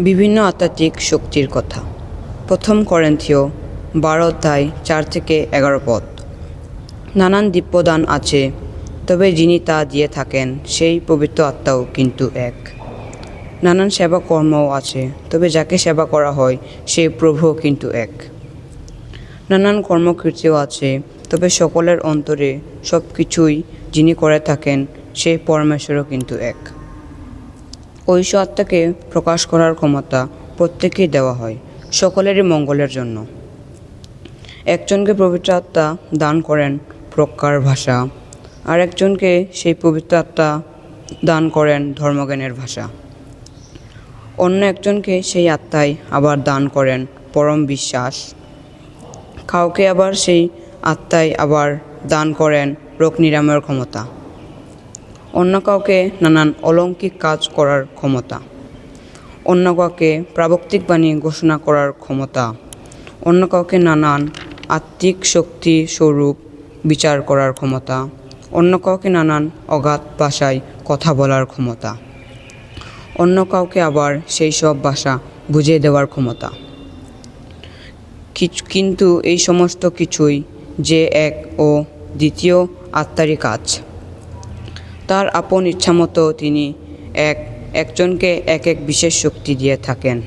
বিভিন্ন আধ্যাত্মিক শক্তির কথা। প্রথম করেন্থীয় বারো অধ্যায় চার থেকে এগারো পথ নানান দিব্যদান আছে, তবে যিনি তা দিয়ে থাকেন, সেই পবিত্র আত্মাও কিন্তু এক। নানান সেবা কর্মও আছে, তবে যাকে সেবা করা হয় সেই প্রভুও কিন্তু এক। নানান কর্মকীর্তিও আছে, তবে সকলের অন্তরে সব কিছুই যিনি করে থাকেন সেই পরমেশ্বরও কিন্তু এক। ঐশ আত্মাকে প্রকাশ করার ক্ষমতা প্রত্যেকেই দেওয়া হয়, সকলেরই মঙ্গলের জন্য। একজনকে পবিত্র আত্মা দান করেন প্রজ্ঞার ভাষা, আর একজনকে সেই পবিত্র আত্মা দান করেন ধর্মজ্ঞানের ভাষা। অন্য একজনকে সেই আত্মাই আবার দান করেন পরম বিশ্বাস। কাউকে আবার সেই আত্মাই আবার দান করেন রোগ নিরাময়ের ক্ষমতা। অন্য কাউকে নানান অলৌকিক কাজ করার ক্ষমতা। অন্য কাউকে প্রাবক্তিক বাণী ঘোষণা করার ক্ষমতা। অন্য কাউকে নানান আত্মিক শক্তি স্বরূপ বিচার করার ক্ষমতা। অন্য কাউকে নানান অগাধ ভাষায় কথা বলার ক্ষমতা। অন্য কাউকে আবার সেই সব ভাষা বুঝিয়ে দেওয়ার ক্ষমতা। কিন্তু এই সমস্ত কিছুই যে এক ও দ্বিতীয় আত্মারই কাজ। তার আপন ইচ্ছামতো তিনি এক একজনকে এক এক বিশেষ শক্তি দিয়ে থাকেন।